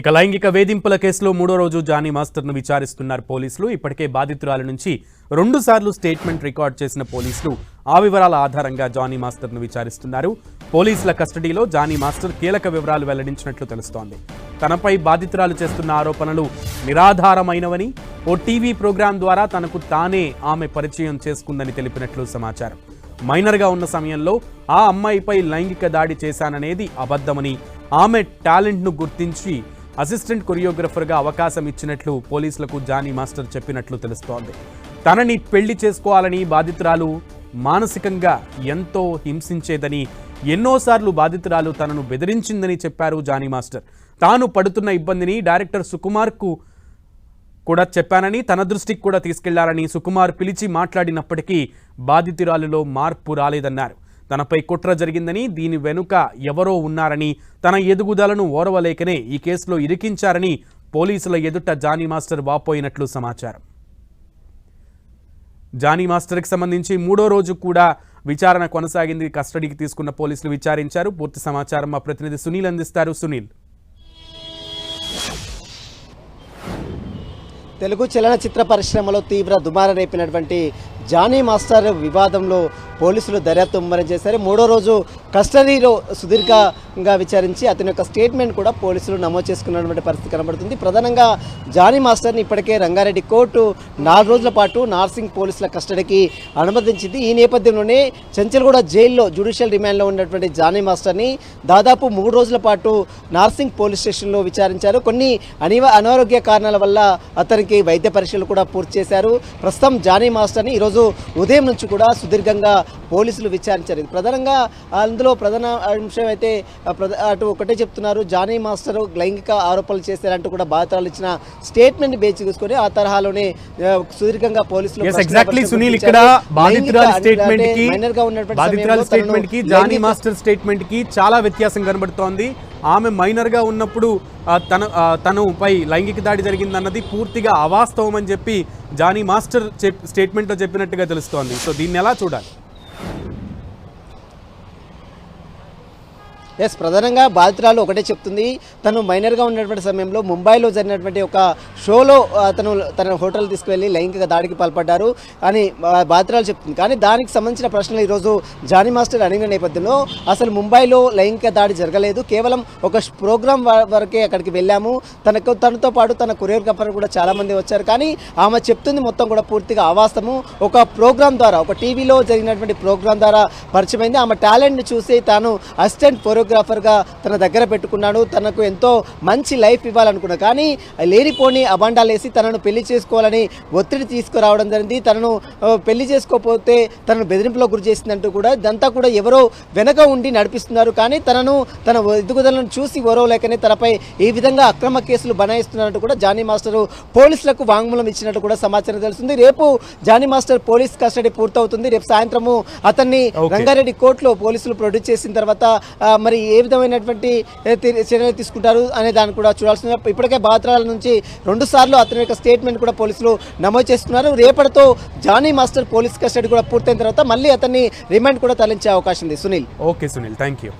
ఇక లైంగిక వేధింపుల కేసులో మూడో రోజు జానీ మాస్టర్ను విచారిస్తున్నారు పోలీసులు. ఇప్పటికే బాధితురాల నుంచి రెండుసార్లు స్టేట్మెంట్ రికార్డ్ చేసిన పోలీసులు ఆ వివరాల ఆధారంగా జానీ మాస్టర్ను విచారిస్తున్నారు. పోలీసుల కస్టడీలో జానీ మాస్టర్ కీలక వివరాలు వెల్లడించినట్లు తెలుస్తోంది. తనపై బాధితురాలు చేస్తున్న ఆరోపణలు నిరాధారమైనవని ఓ టీవీ ప్రోగ్రాం ద్వారా తనకు తానే ఆమె పరిచయం చేసుకుందని తెలిపినట్లు సమాచారం. మైనర్గా ఉన్న సమయంలో ఆ అమ్మాయిపై లైంగిక దాడి చేశాననేది అబద్ధమని ఆమె టాలెంట్ను గుర్తించి అసిస్టెంట్ కొరియోగ్రఫర్గా అవకాశం ఇచ్చినట్లు పోలీసులకు జానీ మాస్టర్ చెప్పినట్లు తెలుస్తోంది. తనని పెళ్ళి చేసుకోవాలని బాధితురాలు మానసికంగా ఎంతో హింసించేదని ఎన్నోసార్లు బాధితురాలు తనను బెదిరించిందని చెప్పారు జానీ మాస్టర్. తాను పడుతున్న ఇబ్బందిని డైరెక్టర్ సుకుమార్కు కూడా చెప్పానని తన దృష్టికి కూడా తీసుకెళ్ళారని సుకుమార్ పిలిచి మాట్లాడినప్పటికీ బాధితురాలులో మార్పు రాలేదన్నారు. తనపై కుట్ర జరిగిందని దీని వెనుక ఎవరో ఉన్నారని తన ఎదుగుదలను ఓరవలేకనే ఈ కేసులో ఇరికించారని పోలీసుల ఎదుట జానీ మాస్టర్ వాపోయినట్లు సమాచారం. జానీ మాస్టర్కి సంబంధించి మూడో రోజు కూడా విచారణ కొనసాగింది. కస్టడీకి తీసుకున్న పోలీసులు విచారించారు. పూర్తి సమాచారం మా ప్రతినిధి సునీల్ అందిస్తారు. సునీల్. తెలుగు చలనచిత్ర పరిశ్రమలో తీవ్ర దుమార రేపినటువంటి జానీ మాస్టర్ వివాదంలో పోలీసులు దర్యాప్తు ముమ్మరం చేశారు. మూడో రోజు కస్టడీలో సుదీర్ఘంగా విచారించి అతని యొక్క స్టేట్మెంట్ కూడా పోలీసులు నమోదు చేసుకున్నటువంటి పరిస్థితి కనబడుతుంది. ప్రధానంగా జానీ మాస్టర్ని ఇప్పటికే రంగారెడ్డి కోర్టు నాలుగు రోజుల పాటు నార్సింగ్ పోలీసుల కస్టడీకి అనుమతించింది. ఈ నేపథ్యంలోనే చెంచల్గూడ జైల్లో జ్యుడిషియల్ రిమాండ్లో ఉన్నటువంటి జానీ మాస్టర్ని దాదాపు మూడు రోజుల పాటు నార్సింగ్ పోలీస్ స్టేషన్లో విచారించారు. కొన్ని అనివ అనారోగ్య కారణాల వల్ల అతనికి వైద్య పరీక్షలు కూడా పూర్తి చేశారు. ప్రస్తుతం జానీ మాస్టర్ని ఈరోజు ఉదయం నుంచి కూడా సుదీర్ఘంగా పోలీసులు విచారించారు. ప్రధానంగా అందులో ప్రధాన అంశం అయితే అటు ఒకటే చెప్తున్నారు. జానీ మాస్టర్ లైంగిక ఆరోపణలు చేశారంటూ కూడా బాధితురాలు ఇచ్చిన స్టేట్మెంట్ బేస్ చేసుకొని ఆ తరహాలోనే సుదీర్ఘంగా పోలీసులు ఎగ్జాక్ట్లీ సునీల్. ఇక్కడ. బాధితురాలి స్టేట్మెంట్కి బాధితురాలి స్టేట్మెంట్కి జానీ మాస్టర్ స్టేట్మెంట్కి చాలా వ్యత్యాసం కనబడుతోంది. ఆమె మైనర్గా ఉన్నప్పుడు తన ఆ, లైంగిక దాడి జరిగిందన్నది పూర్తిగా అవాస్తవం అని చెప్పి జానీ మాస్టర్ స్టేట్మెంట్ చెప్పినట్టుగా తెలుస్తోంది. సో దీన్ని ఎలా చూడాలి? ఎస్ ప్రధానంగా బాధితురాలు ఒకటే చెప్తుంది. తను మైనర్గా ఉన్నటువంటి సమయంలో ముంబైలో జరిగినటువంటి ఒక షోలో తను తన హోటల్ తీసుకువెళ్ళి లైంగిక దాడికి పాల్పడ్డారు అని బాధితురాలు చెప్తుంది. కానీ దానికి సంబంధించిన ప్రశ్నలు ఈరోజు జానీ మాస్టర్ అడిగిన నేపథ్యంలో అసలు ముంబైలో లైంగిక దాడి జరగలేదు. కేవలం ఒక ప్రోగ్రాం వరకే అక్కడికి వెళ్ళాము. తనకు తనతో పాటు తన కొరియర్ కొరియోగ్రాఫర్ కూడా చాలామంది వచ్చారు. కానీ ఆమె చెప్తుంది మొత్తం కూడా పూర్తిగా అవాస్తము ఒక ప్రోగ్రాం ద్వారా ఒక టీవీలో జరిగినటువంటి ప్రోగ్రాం ద్వారా పరిచయమైంది. ఆమె టాలెంట్ని చూసి తాను అసిస్టెంట్ కొరియోగ్రాఫర్గా తన దగ్గర పెట్టుకున్నాడు. తనకు ఎంతో మంచి లైఫ్ ఇవ్వాలనుకున్నాడు. కానీ లేనిపోని అబండాలు వేసి తనను పెళ్ళి చేసుకోవాలని ఒత్తిడి తీసుకురావడం జరిగింది. తనను పెళ్ళి చేసుకోకపోతే తనను బెదిరింపులో గురి చేసిందంటూ కూడా ఇదంతా కూడా ఎవరో వెనక ఉండి నడిపిస్తున్నారు. కానీ తనను తన ఎదుగుదలను చూసి ఓరవలేకనే తనపై ఈ విధంగా అక్రమ కేసులు బనాయిస్తున్నట్టు కూడా జానీ మాస్టర్ పోలీసులకు వాంగ్మూలం ఇచ్చినట్టు కూడా సమాచారం తెలుస్తుంది. రేపు జానీ మాస్టర్ పోలీస్ కస్టడీ పూర్తవుతుంది. రేపు సాయంత్రము అతన్ని. రంగారెడ్డి కోర్టులో పోలీసులు ప్రొడ్యూస్ చేసిన తర్వాత ఆ, మరి ఏ విధమైనటువంటి చర్యలు తీసుకుంటారు అనే దాన్ని కూడా చూడాల్సిన ఇప్పటికే బాత్రాల నుంచి రెండు సార్లు అతని యొక్క స్టేట్మెంట్ కూడా పోలీసులు నమోదు చేస్తున్నారు. రేపటితో జానీ మాస్టర్ పోలీస్ కస్టడీ కూడా పూర్తయిన తర్వాత మళ్ళీ అతన్ని రిమాండ్ కూడా తరలించే అవకాశం ఉంది. Sunil. Okay Sunil thank you